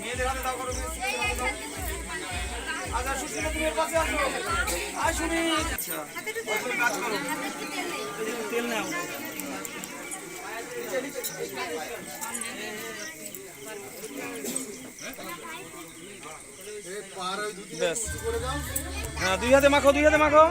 মেয়েদের হাতে দাও করো আচ্ছা সুস্মিতা তুমি পাশে আসো সুমি আচ্ছা কাজ করো তেল নাও ব্যাস হ্যাঁ দুই হাতে মাখো দুই হাতে মাখো।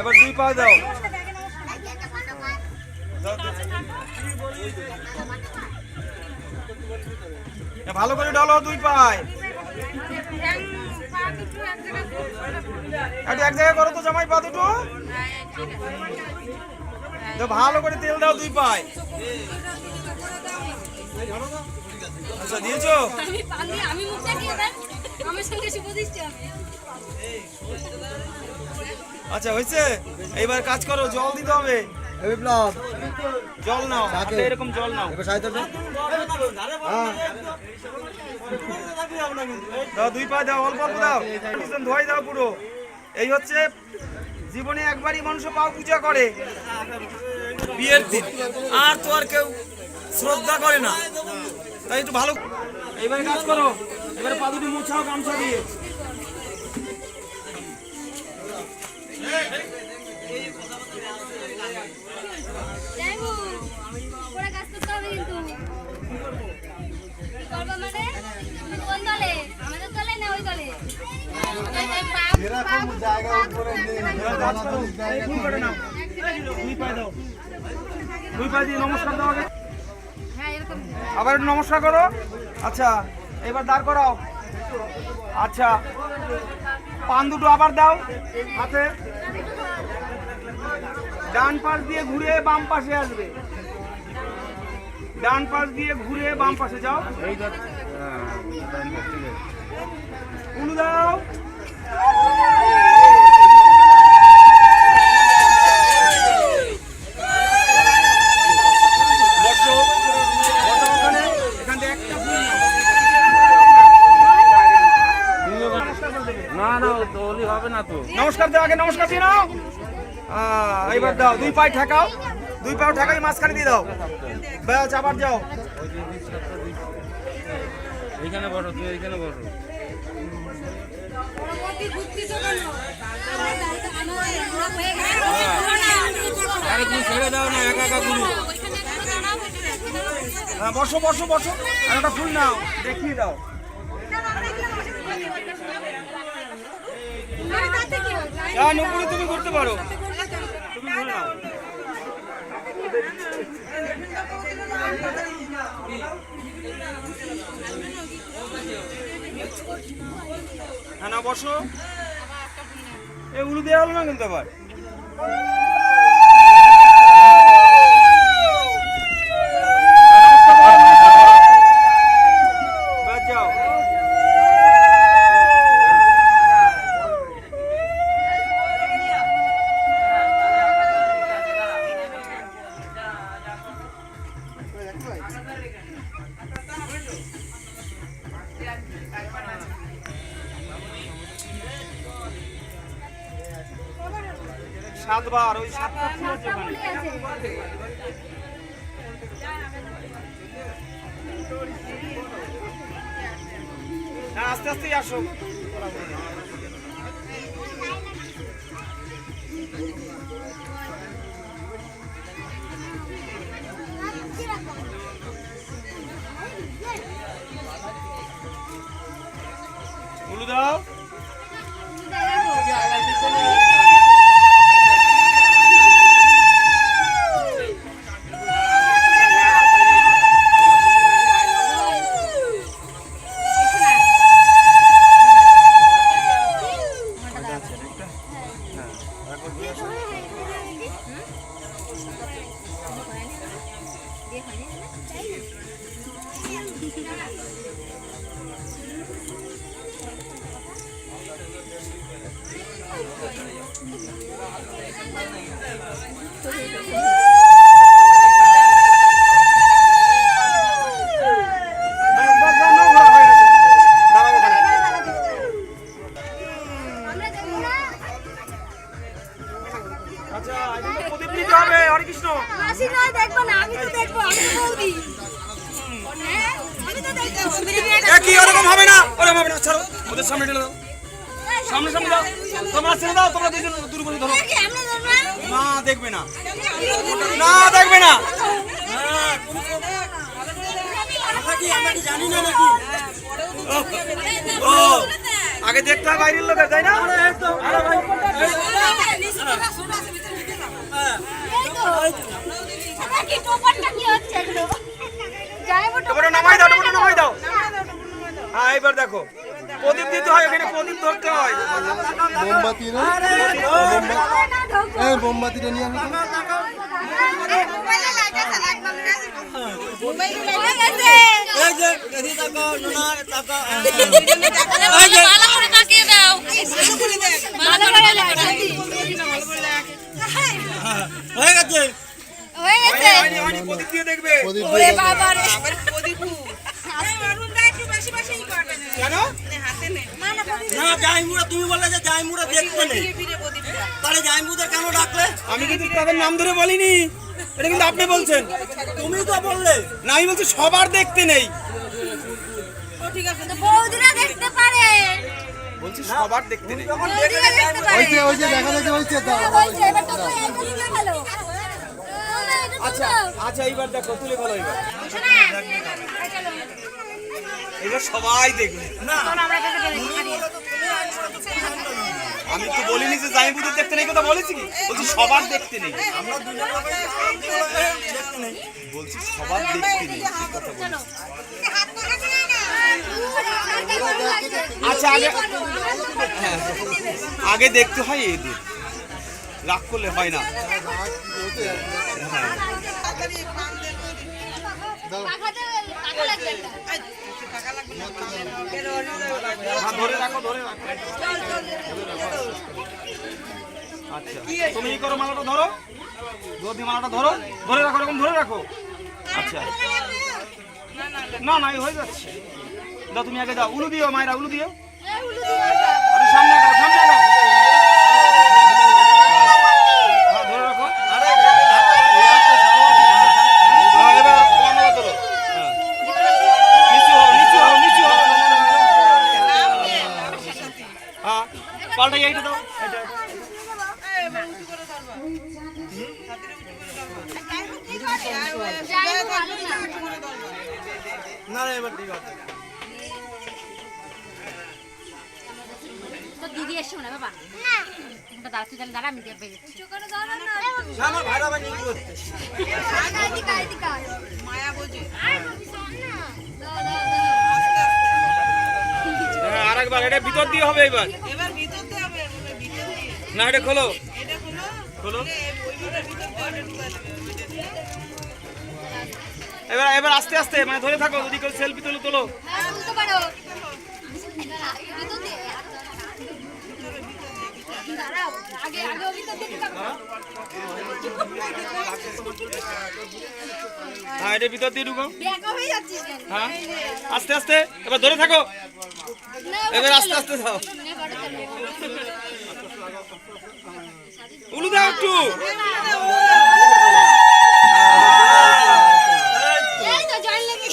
এবার দুই পা দাও। ভালো করে ডলো দুই পায় একটু এক জায়গায় করো তো জামাই পা দুটো। তো ভালো করে তেল দাও দুই পায় আচ্ছা দিয়েছ? আমি পানি আমি মুখটা দিয়ে দেন আমার সঙ্গে শুভ দিচ্ছি আমি আচ্ছা হয়েছে? এইবার কাজ করো জল দিতে হবে। বিপ্লব জল নাও। হাতে এরকম জল নাও। এবার সাহিত্য হ্যাঁ। দাও দুই পা দাও অল্প অল্প দাও। ধোয়াই দাও পুরো। এই হচ্ছে জীবনে একবারই মানুষ পাও পূজা করে। বিয়ের দিন। আর তো আর কেউ শ্রদ্ধা করে না তাই একটু ভালো এইবারে কাজ করো এবারে পা দুটি মুছাও গামছা দিয়ে যাইবো ওরা কাজ করতে হবে কিন্তু কি করব মানে তুমি কোন দলে আমাদের দলে না ওই দলে এরকম জায়গা উপরে নেই কাজ করো এই ফুল করে নাও দুই পায়ে দাও দুই পায়ে দিয়ে নমস্কার দাও আগে হ্যাঁ আবার একটু নমস্কার করো। আচ্ছা এবার দাঁড় করাও। আচ্ছা পান দুটো আবার দাও হাতে। ডান পাশ দিয়ে ঘুরে বাম পাশে আসবে। ডান পাশ দিয়ে ঘুরে বাম পাশে যাও। উলু দাও বসো বসো ওখানে এখান থেকে একটা ফুল নাও না না তো ওলি হবে না তো নমস্কার দাও আগে নমস্কার দিয়ে নাও। এইবার দাও দুই পায়ে ঠেকাও দুই পাও ঠেকাই মাঝখানে দিয়ে দাও। ব্যাস আবার যাও। এইখানে বসো তুই এইখানে বসো। আরে তুমি ছেড়ে দাও না একা একা গুরু হ্যাঁ, বসো বসো বসো। আর একটা ফুল নাও দেখিয়ে দাও। হ্যাঁ নুপুরে তুমি করতে পারো। না বসো। এগুলো দেওয়া হলো না কিন্তু আবার? সাতবার ওই সাতটা ফুল আছে ওখানে হ্যাঁ আস্তে আস্তেই আসো। দাও। Oh, my God. সামনে সামনে দাও তোমরা ছেড়ে দাও তোমরা দুজন দূর করে ধরো না? দেখবে না। না দেখবে না। আগে দেখতে হয় বাইরের লোকের তাই না? নামাই দাও নামাই দাও। হ্যাঁ এবার দেখো। প্রদীপ দিতে হয় এখানে প্রদীপ ধরতে হয়। মোমবাতি মোমবাতিটা নিয়ে হয়ে গেছে। হয়নি, হয়নি, প্রদীপ। দিয়ে দেখবে প্রদীপ। বাবা রে কেন? না জাইমুরা তুমি বললে যে জাইমুরা দেখতে নেই। তাহলে জাইমুদের কেন ডাকলে? আমি কিন্তু তাদের নাম ধরে বলিনি। এটা কিন্তু আপনি বলছেন। তুমি তো বললে। না আমি বলছি সবার দেখতে নেই। বৌদিরা দেখতে পারে। বলছি সবার দেখতে ওই যে ওই যে দেখা যাচ্ছে ওই যে আচ্ছা আচ্ছা এইবার দেখো তুলে বলো এবার এবার সবাই দেখবে। চলো, আমরা এটাকে বের করি। আমি তো বলিনি যে জাইবুদের দেখতে নেই কথা বলেছি কি? বলছি সবার দেখতে নেই। বলছি সবার দেখতে নেই কথা বলছি। আচ্ছা আগে হ্যাঁ, আগে দেখতে হয় এদের রাগ করলে হয় না। ধরে রাখো ধরে রাখো। আচ্ছা তুমি কি করো মালাটা ধরো। যদি মালাটা ধরো ধরে রাখো এরকম ধরে রাখো। আচ্ছা। না না হয়ে যাচ্ছে। দাও তুমি আগে দাও। উলু দিও মায়েরা উলু দিও এই উলু দিয়ে আসো। আরে সামনে আগাও সামনে আগাও হ্যাঁ ধরে রাখো হ্যাঁ, এবার তোমার মালা তোলো হ্যাঁ। নিচু হও নিচু হও নিচু হও হ্যাঁ পাল্টাই এইটা দাও এটা না। এবার ঠিক আছে। দিদি এসো না বাবা। তাহলে দাঁড়া আমি আমার হ্যাঁ আরেকবার এটা ভিতর দিয়ে হবে এবার। না, এটা খোলো। এবার এবার আস্তে আস্তে মানে ধরে থাকো, যদি কেউ সেলফি তুলো, তোলো। হ্যাঁ এটা ভিতর দিয়ে ঢুকো। হয়ে, আস্তে আস্তে, এবার ধরে থাকো। এবার আস্তে আস্তে যাও। উলু দাও একটু। এই তো জল লেগে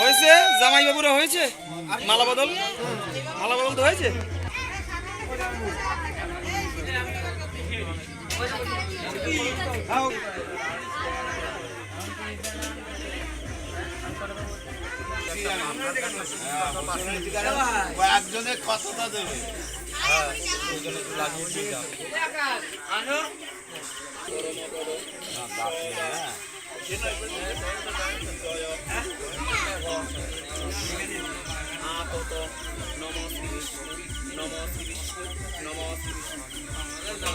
হয়েছে? জামাই বাবুরা হয়েছে মালা বদল? মালা বদল তো হয়েছে? একজনের কথাটা দেবে এখন এই সিলিং পাথর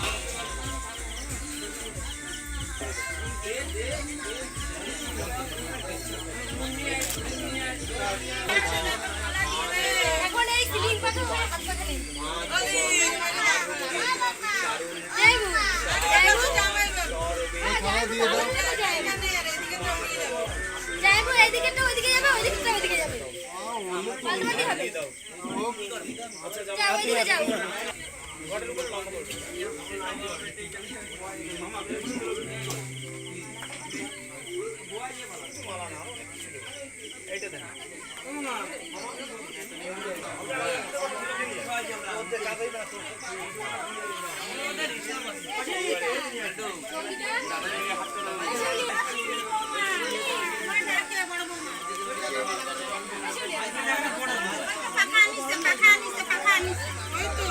হাত পাখা নেই যাইবো যাইবো খাওয়া দিয়ে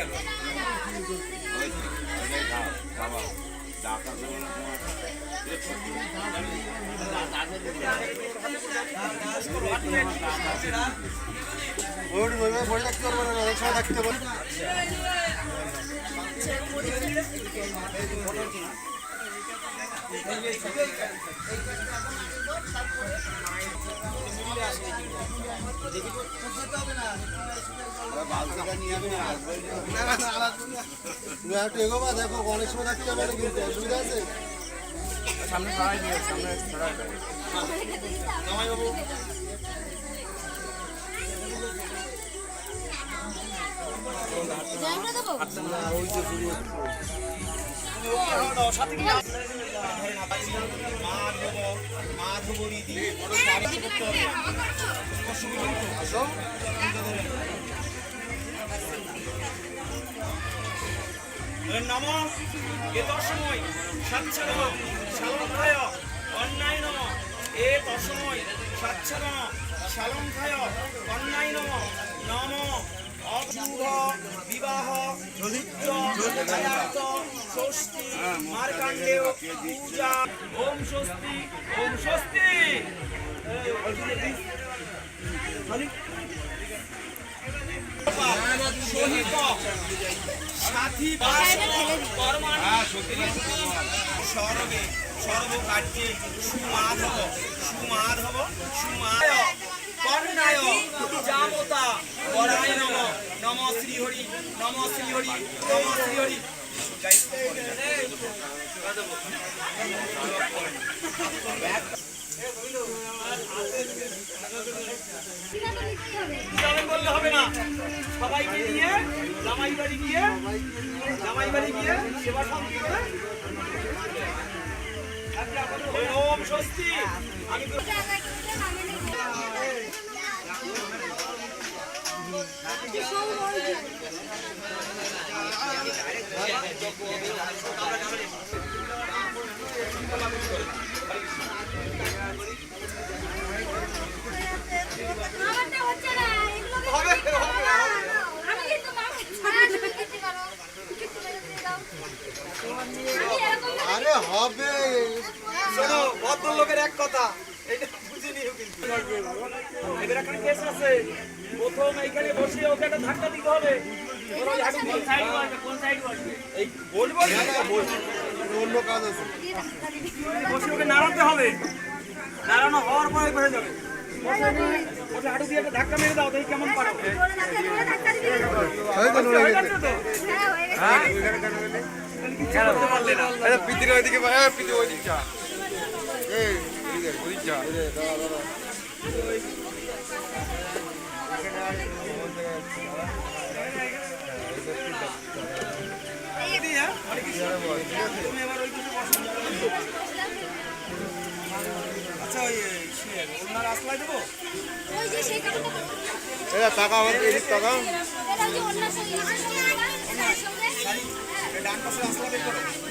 দিলে কি হয় আমি নিতে এসে সারাক্ষণ কি করছে তারা সারাক্ষণ কাজ ওই ওইভাবে পড়ে থাকতে পারব না অনেক সময় থাকতে পারব তুমি একটু এগোবা দেখো অনেক সময় থাকতে পারবে না কিন্তু অসুবিধা আছে জায়গা দেবো নম। এ দশময় সাচ্ছাদন নম এ দশময় অন্যায় নম নম অশুভ বিবাহ নিত্য আয়াত ষষ্ঠী মার্কাণ্ডেয় পূজা। ওম স্বস্তি ওম স্বস্তি। সাথী কর্মাণি সর্বে সর্বকার্যে সুমাধব সুমাধব সুমায় কর্ণায় জামতা বরায় নম নম শ্রীহরি নম শ্রীহরি নম শ্রীহরি। বললে হবে না। সবাইকে নিয়ে জামাই বাড়ি গিয়ে জামাই বাড়ি গিয়ে আমি আরে হবে। শোনো, ভদ্রলোকের এক কথা। এটা বুঝে নিও কিন্তু একটা কেস আছে। প্রথম এইখানে বসে ওকে একটা ধাক্কা দিতে হবে। অন্য কাজ আছে নাড়াতে হবে নাড়ানো হওয়ার পরে হয়ে যাবে দাও দেখি কেমন পারো পিতির ওইদিকে পিতি ওইদিকে যা এই ওইদিকে যা দিদি, হ্যাঁ? টাকা আমাদের এদিক টাকা ডান পাশে আসলা বের